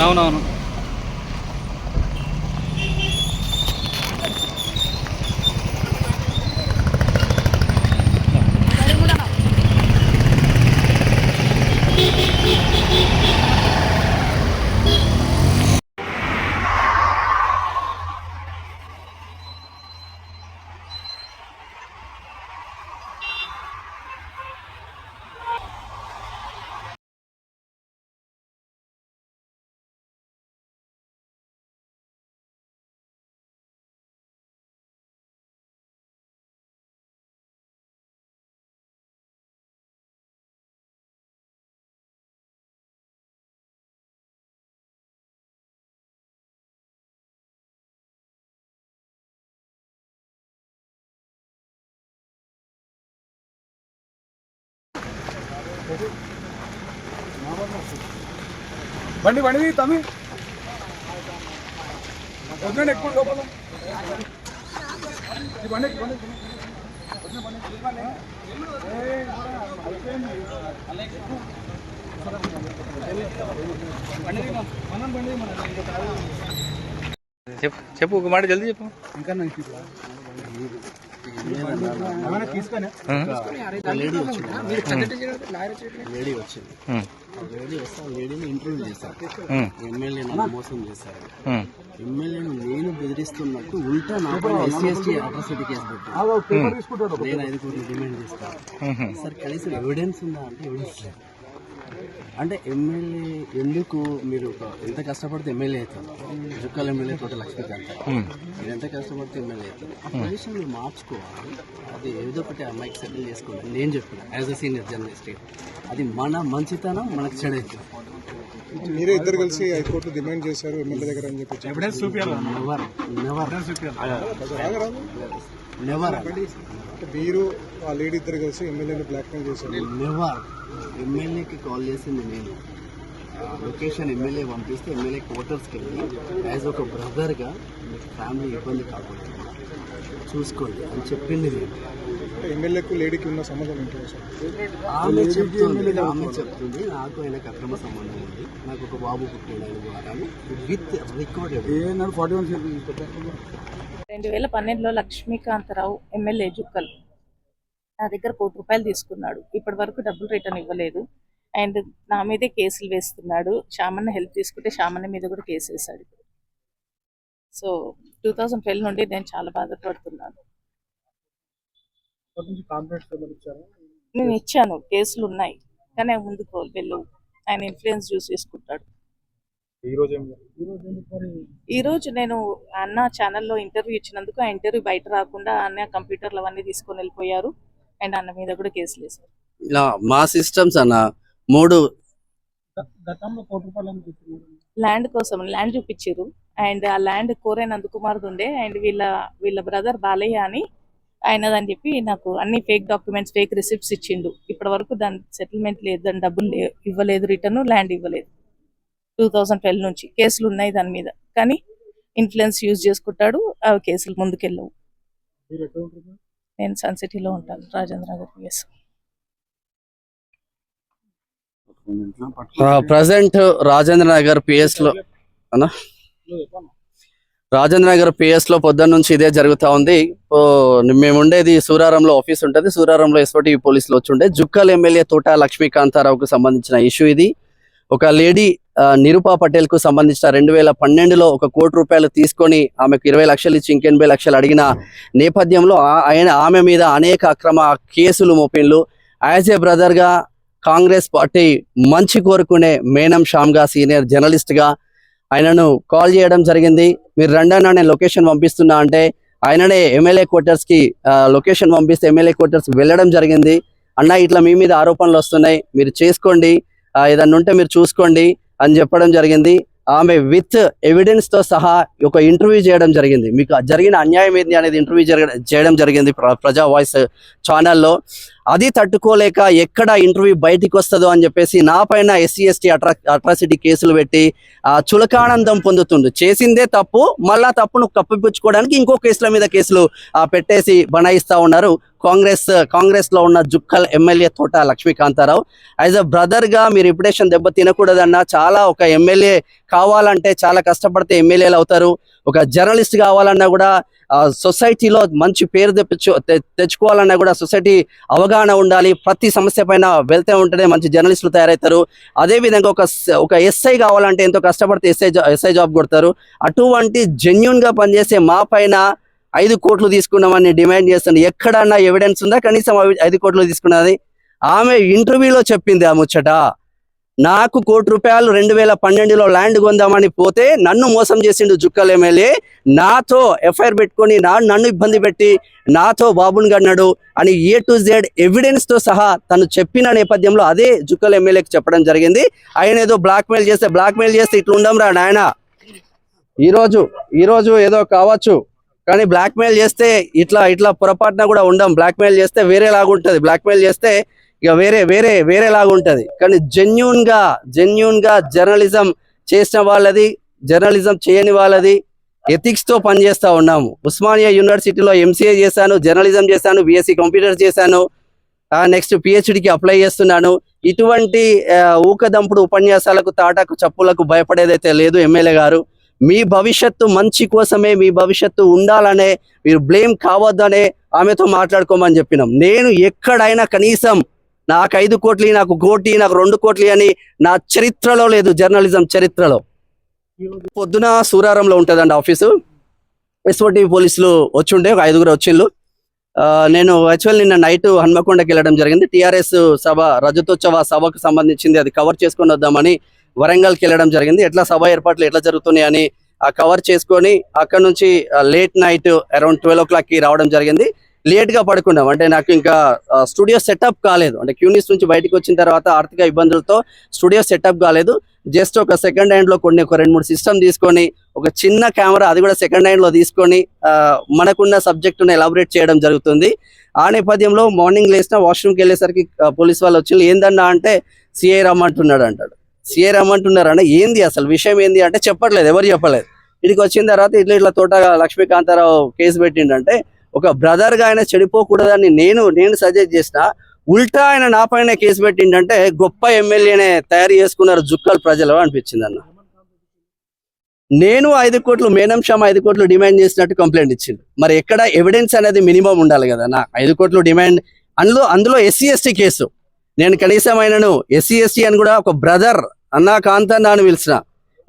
అవునవును. బండి బండి తమ్మి. వద్దండి ఎక్కువ లోపల. బండి బండి చెప్పు చెప్పు ఒక మాట జల్దీ చెప్పు. ఇంకా నాకు లేడీ వచ్చింది. లేడీ వచ్చింది. ఉమ్, ఆ లేడీ వస్తే ఆ లేడీని ఇంటర్వ్యూ చేశారు. ఉమ్, ఎమ్మెల్యే మోసం చేశారు. ఎమ్మెల్యేను నేను బెదిరిస్తున్నట్టు ఉల్టా నా పైన ఎస్సీ ఎస్టీ అట్రాసిటీ కేసు తీసుకుంటాడు నేను ఐదు కోట్లు డిమాండ్ చేస్తాను. సార్ కనీసం ఎవిడెన్స్ ఉందా అంటే ఎవిడెన్స్ లేదు. అంటే ఎమ్మెల్యే ఎందుకు మీరు ఎంత కష్టపడితే ఎమ్మెల్యే అవుతారు? జుక్కల్ ఎమ్మెల్యే తోట లక్ష్మీకాంత్. మీరు ఎంత కష్టపడితే ఎమ్మెల్యే అవుతారు? ఆ పొజిషన్ మీరు మార్చుకోవాలి. అది ఏదో ఒకటి అమ్మాయికి సెటిల్ చేసుకోవాలి. నేను చెప్పిన యాజ్ అ సీనియర్ జర్నలిస్ట్ అది మన మంచితనం మనకు చెడైతుంది మీరే ఇద్దరు కలిసి హైకోర్టు డిమాండ్ చేశారు ఎమ్మెల్యే దగ్గర అని చెప్పి ఎవిడెన్స్ చూపించాలి? నెవర్ నెవర్ నెవర్ మీరు ఆ లేడీ ఇద్దరు కలిసి ఎమ్మెల్యేని బ్లాక్మెయిల్ చేశారు. నెవర్ ఎమ్మెల్యేకి కాల్ చేసింది నేను. ఆ లొకేషన్ ఎమ్మెల్యే పంపిస్తే ఎమ్మెల్యే క్వార్టర్స్కి వెళ్ళి యాజ్ ఒక బ్రదర్గా ఫ్యామిలీ ఇబ్బంది కాకూడదు. చూసుకోండి. అని చెప్పింది నేను. ఎమ్మెల్యేకు లేడీకి ఉన్న సంబంధం ఏంటి? ఆమె చెప్తుంది ఆమె చెప్తుంది నాకు ఆయనకు అక్రమ సంబంధం ఉంది. నాకు ఒక బాబు ద్వారా విత్ రికార్డెడ్ రెండు వేల పన్నెండులో లక్ష్మీకాంతరావు ఎమ్మెల్యే జుక్కల్. నా దగ్గర కోటి రూపాయలు తీసుకున్నాడు. ఇప్పటి వరకు డబ్బులు రిటర్న్ ఇవ్వలేదు. అండ్ నా మీదే కేసులు వేస్తున్నాడు. శ్యామన్న హెల్ప్ తీసుకుంటే శ్యామన్న మీద కూడా కేసు వేశాడు. సో టూ థౌజండ్ ట్వెల్వ్ నుండి నేను చాలా బాధపడుతున్నాను. నేను ఇచ్చాను. కేసులు ఉన్నాయి. కానీ అవి ముందుకు వెళ్ళవు. ఆయన ఇన్ఫ్లుయెన్స్ చూసి చేసుకుంటాడు. ఈ రోజు నేను అన్న ఛానల్లో ఇంటర్వ్యూ ఇచ్చినందుకు ఆ ఇంటర్వ్యూ బయట రాకుండా అన్న కంప్యూటర్లు అవన్నీ తీసుకొని వెళ్ళిపోయారు. అండ్ అన్న మీద కూడా కేసులు వేశారు. ఇలా మా సిస్టమ్స్ అన్న మూడు. ల్యాండ్ కోసం ల్యాండ్ చూపించారు. అండ్ ఆ ల్యాండ్ కోరే నందకుమార్ది ఉండే. అండ్ వీళ్ళ వీళ్ళ బ్రదర్ బాలయ్య అని ఆయనదని చెప్పి నాకు అన్ని ఫేక్ డాక్యుమెంట్స్ ఫేక్ రిసిప్ట్స్ ఇచ్చిండు. ఇప్పటి వరకు దాని సెటిల్మెంట్ లేదు దాని డబ్బులు ఇవ్వలేదు రిటర్న్ ల్యాండ్ ఇవ్వలేదు. టూ థౌజండ్ ట్వెల్వ్ నుంచి కేసులు ఉన్నాయి దాని మీద. కానీ ఇన్ఫ్లుయెన్స్ యూజ్ చేసుకుంటాడు ఆ కేసులు ముందుకెళ్ళవు. నేను సన్ సిటీలో ఉంటాను రాజేంద్ర నగర్ పిఎస్ ప్రజెంట్ రాజేంద్ర నగర్ పిఎస్లో అన్నా? రాజేంద్ర నగర్ పిఎస్లో పొద్దున్న నుంచి ఇదే జరుగుతా ఉంది. ఓ, మేము ఉండేది సూరారంలో ఆఫీస్ ఉంటుంది. సూరారంలో ఎస్ఓటి పోలీసులు వచ్చి ఉండే జుక్కల్ ఎమ్మెల్యే తోట లక్ష్మీకాంతారావుకు సంబంధించిన ఇష్యూ ఇది. ఒక లేడీ నిరుపా నిరూపా పటేల్కు సంబంధించిన రెండు వేల పన్నెండులో ఒక కోటి రూపాయలు తీసుకొని ఆమెకు ఇరవై లక్షలు ఇచ్చి ఇంకెనభై లక్షలు అడిగిన నేపథ్యంలో ఆయన ఆమె మీద అనేక అక్రమ కేసులు మోపిన్లు. యాజ్ ఏ బ్రదర్గా కాంగ్రెస్ పార్టీ మంచి కోరుకునే మేనం షామ్గా సీనియర్ జర్నలిస్ట్గా ఆయనను కాల్ చేయడం జరిగింది. మీరు రండన్నా నేను లొకేషన్ పంపిస్తున్నా అంటే ఆయననే ఎమ్మెల్యే క్వార్టర్స్కి లొకేషన్ పంపిస్తే ఎమ్మెల్యే క్వార్టర్స్ వెళ్ళడం జరిగింది. అన్న ఇట్లా మీ మీద ఆరోపణలు వస్తున్నాయి. మీరు చేసుకోండి. ఏదన్నా ఉంటే మీరు చూసుకోండి అని చెప్పడం జరిగింది. ఆమె విత్ ఎవిడెన్స్తో సహా ఒక ఇంటర్వ్యూ చేయడం జరిగింది. మీకు జరిగిన అన్యాయం ఏంది అనేది ఇంటర్వ్యూ జరగ చేయడం జరిగింది ప్ర- ప్రజా వాయిస్ ఛానల్లో అది తట్టుకోలేక ఎక్కడ ఇంటర్వ్యూ బయటికి వస్తుందో అని చెప్పేసి నా పైన ఎస్సీ ఎస్టీ అట్రా అట్రాసిటీ కేసులు పెట్టి ఆ చులకానందం పొందుతుండు. చేసిందే తప్పు మళ్ళా తప్పును కప్పిపుచ్చుకోవడానికి ఇంకో కేసుల మీద కేసులు పెట్టేసి బనాయిస్తూ ఉన్నారు. కాంగ్రెస్ కాంగ్రెస్లో ఉన్న Jukkal MLA Thota Lakshmikantarao. As a బ్రదర్గా మీ రిప్యుటేషన్ దెబ్బ తినకూడదన్న చాలా ఒక ఎమ్మెల్యే కావాలంటే చాలా కష్టపడితే ఎమ్మెల్యేలు అవుతారు. ఒక జర్నలిస్ట్ కావాలన్నా కూడా సొసైటీలో మంచి పేరు తెప్పించు తె- తెచ్చుకోవాలన్నా కూడా సొసైటీ అవగాహన ఉండాలి. ప్రతి సమస్య పైన వెళ్తే ఉంటేనే మంచి జర్నలిస్టులు తయారవుతారు. అదే విధంగా ఒక ఒక ఎస్ఐ కావాలంటే ఎంతో కష్టపడితే ఎస్ఐ జా- ఎస్ఐ జాబ్ కొడతారు. అటువంటి జెన్యున్గా పనిచేసే మా పైన ఐదు కోట్లు తీసుకున్నామని డిమాండ్ చేస్తుంది. ఎక్కడన్నా ఎవిడెన్స్ ఉందా? కనీసం ఐదు కోట్లు తీసుకున్నది. ఆమె ఇంటర్వ్యూలో చెప్పింది ఆ ముచ్చట. నాకు కోటి రూపాయలు రెండు వేల పన్నెండులో ల్యాండ్ కొందామని పోతే నన్ను మోసం చేసిండు జుక్కల్ ఎమ్మెల్యే. నాతో ఎఫ్ఐఆర్ పెట్టుకొని నా నన్ను ఇబ్బంది పెట్టి నాతో బాబుని గన్నాడు అని ఏ టు జెడ్ ఎవిడెన్స్తో సహా తను చెప్పిన నేపథ్యంలో అదే జుక్కల్ ఎమ్మెల్యేకి చెప్పడం జరిగింది. ఆయన ఏదో బ్లాక్మెయిల్ చేస్తే బ్లాక్మెయిల్ చేస్తే ఇట్లా ఉండం రా నాయన. ఈరోజు ఈరోజు ఏదో కావచ్చు. కానీ బ్లాక్ మెయిల్ చేస్తే ఇట్లా ఇట్లా పొరపాటున కూడా ఉండం. బ్లాక్ మెయిల్ చేస్తే వేరేలాగా ఉంటుంది. బ్లాక్ మెయిల్ చేస్తే ఇక వేరే వేరే వేరేలాగా ఉంటుంది. కానీ జెన్యున్గా జెన్యున్గా జర్నలిజం చేసిన వాళ్ళది జర్నలిజం చేయని వాళ్ళది ఎథిక్స్తో పనిచేస్తా ఉన్నాము. ఉస్మానియా యూనివర్సిటీలో ఎంసీఏ చేశాను జర్నలిజం చేశాను బీఎస్సీ కంప్యూటర్స్ చేశాను నెక్స్ట్ పిహెచ్డికి అప్లై చేస్తున్నాను. ఇటువంటి ఊకదంపుడు ఉపన్యాసాలకు తాటాకు చప్పులకు భయపడేదైతే లేదు ఎమ్మెల్యే గారు. మీ భవిష్యత్తు మంచి కోసమే మీ భవిష్యత్తు ఉండాలనే మీరు బ్లేమ్ కావద్దనే ఆమెతో మాట్లాడుకోమని చెప్పినాం. నేను ఎక్కడైనా కనీసం నాకు ఐదు కోట్లు నాకు కోటి నాకు రెండు కోట్లు అని నా చరిత్రలో లేదు జర్నలిజం చరిత్రలో. పొద్దున సూరారంలో ఉంటుందండి ఆఫీసు. ఎస్ఓటి పోలీసులు వచ్చిండే ఒక ఐదుగురు వచ్చిండ్రు నేను యాక్చువల్ నిన్న నైట్ హన్మకొండకి వెళ్ళడం జరిగింది. టిఆర్ఎస్ సభ రజతోత్సవ సభకు సంబంధించింది అది కవర్ చేసుకొని వద్దామని వరంగల్కి వెళ్ళడం జరిగింది. ఎట్లా సభ ఏర్పాట్లు ఎట్లా జరుగుతున్నాయని ఆ కవర్ చేసుకొని అక్కడ నుంచి లేట్ నైట్ అరౌండ్ ట్వెల్వ్ ఓ క్లాక్కి రావడం జరిగింది. లేట్గా పడుకున్నాం. అంటే నాకు ఇంకా స్టూడియో సెటప్ కాలేదు. అంటే క్యూనిస్ నుంచి బయటకు వచ్చిన తర్వాత ఆర్థిక ఇబ్బందులతో స్టూడియో సెటప్ కాలేదు. జస్ట్ ఒక సెకండ్ హ్యాండ్లో కొన్ని ఒక రెండు మూడు సిస్టమ్ తీసుకొని ఒక చిన్న కెమెరా అది కూడా సెకండ్ హ్యాండ్లో తీసుకొని మనకున్న సబ్జెక్టును ఎలాబరేట్ చేయడం జరుగుతుంది. ఆ నేపథ్యంలో మార్నింగ్ లేచిన వాష్రూమ్కి వెళ్ళేసరికి పోలీస్ వాళ్ళు వచ్చి ఏందన్నా అంటే సిఐ రమ్మంటున్నాడు అంటాడు సిఐ రమ్మంటున్నారు అంటే ఏంది అసలు విషయం ఏంది అంటే చెప్పట్లేదు ఎవరు చెప్పలేదు. ఇక్కడికి వచ్చిన తర్వాత ఇట్లా ఇట్లా తోట లక్ష్మీకాంతారావు కేసు పెట్టిండంటే ఒక బ్రదర్గా ఆయన చెడిపోకూడదని నేను నేను సజెస్ట్ చేసిన ఉల్టా ఆయన నా పైన కేసు పెట్టిండంటే గొప్ప ఎమ్మెల్యేనే తయారు చేసుకున్నారు జుక్కలు ప్రజలు అనిపించింది అన్న నేను ఐదు కోట్లు మేనం షామ్ ఐదు కోట్లు డిమాండ్ చేసినట్టు కంప్లైంట్ ఇచ్చింది మరి ఎక్కడ ఎవిడెన్స్ అనేది మినిమం ఉండాలి కదా నా? ఐదు కోట్లు డిమాండ్ అందులో అందులో ఎస్సీ ఎస్టీ కేసు. నేను కనీసం ఆయనను ఎస్సీ ఎస్టీ అని కూడా ఒక బ్రదర్ అన్నా కాంతన్న అని పిలిచిన.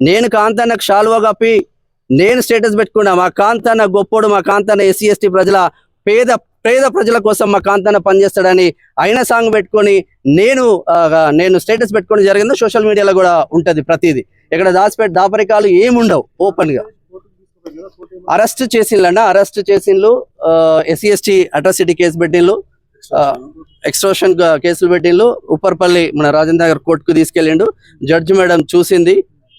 నేను కాంతన్నకు షాల్వా కప్పి నేను స్టేటస్ పెట్టుకున్నా. మా కాంతన్న గొప్పోడు మా కాంతన్న ఎస్సీ ఎస్టీ ప్రజల పేద పేద ప్రజల కోసం మా కాంతన్న పనిచేస్తాడని ఆయన సాంగ్ పెట్టుకొని నేను నేను స్టేటస్ పెట్టుకొని జరిగింది సోషల్ మీడియాలో కూడా ఉంటుంది ప్రతిదీ. ఇక్కడ దాచిపెట్టి దాపరికాలు ఏముండవు ఓపెన్గా అరెస్ట్ చేసిండ్లన్న అరెస్ట్ చేసిండ్లు ఎస్సీ ఎస్టీ అట్రాసిటీ కేసు పెట్టిండ్లు. ఎక్స్ట్రోషన్ కేసులు పెట్టిండు. ఉప్పర్పల్లి మన రాజేంద్ర నగర్ కోర్టుకు తీసుకెళ్ళిండు. జడ్జి మేడం చూసింది.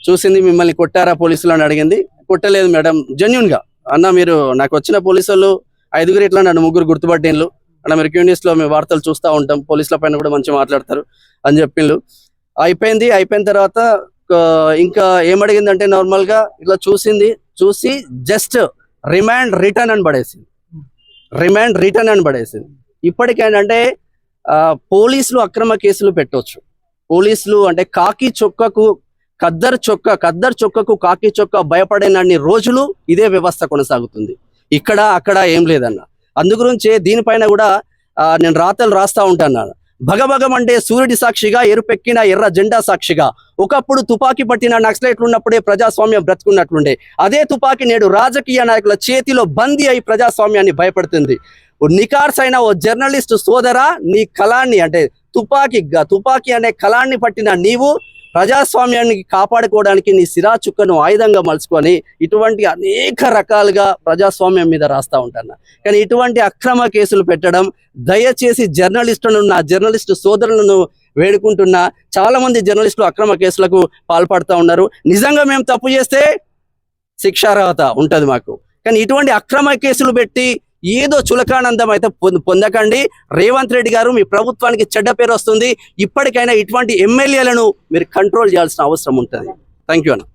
చూసింది మిమ్మల్ని కొట్టారా పోలీసులు అని అడిగింది. కొట్టలేదు మేడం. జెన్యున్గా. అన్న మీరు నాకు వచ్చిన పోలీసులు వాళ్ళు ఐదుగురు ఇట్లా నన్ను ముగ్గురు గుర్తుపట్టిండ్లు. అన్న మీరు క్యూనియస్లో మేము వార్తలు చూస్తూ ఉంటాం. పోలీసుల పైన కూడా మంచిగా మాట్లాడతారు అని చెప్పిండ్లు అయిపోయింది. అయిపోయిన తర్వాత ఇంకా ఇంకా ఏమడిగిందంటే నార్మల్గా ఇట్లా చూసింది. చూసి జస్ట్ రిమాండ్ రిటర్న్ అని పడేసింది. రిమాండ్ రిటర్న్ అని పడేసింది. ఇప్పటికేంటంటే పోలీసులు అక్రమ కేసులు పెట్టొచ్చు. పోలీసులు అంటే కాకి చొక్కకు ఖద్దర్ చొక్క ఖద్దర్ చొక్కకు కాకి చొక్క భయపడేనన్ని రోజులు ఇదే వ్యవస్థ కొనసాగుతుంది. ఇక్కడ అక్కడ ఏం లేదన్న. అందుగురించే దీనిపైన కూడా నేను రాతలు రాస్తా ఉంటాను. భగభగం అంటే సూర్యుడి సాక్షిగా ఎరుపెక్కిన ఎర్ర జెండా సాక్షిగా. ఒకప్పుడు తుపాకీ పట్టిన నక్సలైట్లు ఉన్నప్పుడే ప్రజాస్వామ్యం బ్రతుకున్నట్లుండే. అదే తుపాకీ నేడు రాజకీయ నాయకుల చేతిలో బందీ అయి ప్రజాస్వామ్యాన్ని భయపడుతుంది. నికార్స్ అయిన ఓ జర్నలిస్ట్ సోదర నీ కళాన్ని అంటే తుపాకీ గ- తుపాకీ అనే కళాన్ని పట్టిన నీవు ప్రజాస్వామ్యాన్ని కాపాడుకోవడానికి నీ సిరా చుక్కను ఆయుధంగా మలుచుకొని ఇటువంటి అనేక రకాలుగా ప్రజాస్వామ్యం మీద రాస్తా ఉంటాను. కానీ ఇటువంటి అక్రమ కేసులు పెట్టడం దయచేసి జర్నలిస్టులను నా జర్నలిస్టు సోదరులను వేడుకుంటున్నా చాలా మంది జర్నలిస్టులు అక్రమ కేసులకు పాల్పడుతూ ఉన్నారు. నిజంగా మేము తప్పు చేస్తే శిక్షార్హత ఉంటుంది మాకు. కానీ ఇటువంటి అక్రమ కేసులు పెట్టి ఏదో చులకానందం అయితే పొంద- పొందకండి. రేవంత్ రెడ్డి గారు మీ ప్రభుత్వానికి చెడ్డ పేరు వస్తుంది. ఇప్పటికైనా ఇటువంటి ఎమ్మెల్యేలను మీరు కంట్రోల్ చేయాల్సిన అవసరం ఉంటుంది. థ్యాంక్ యూ అన్న.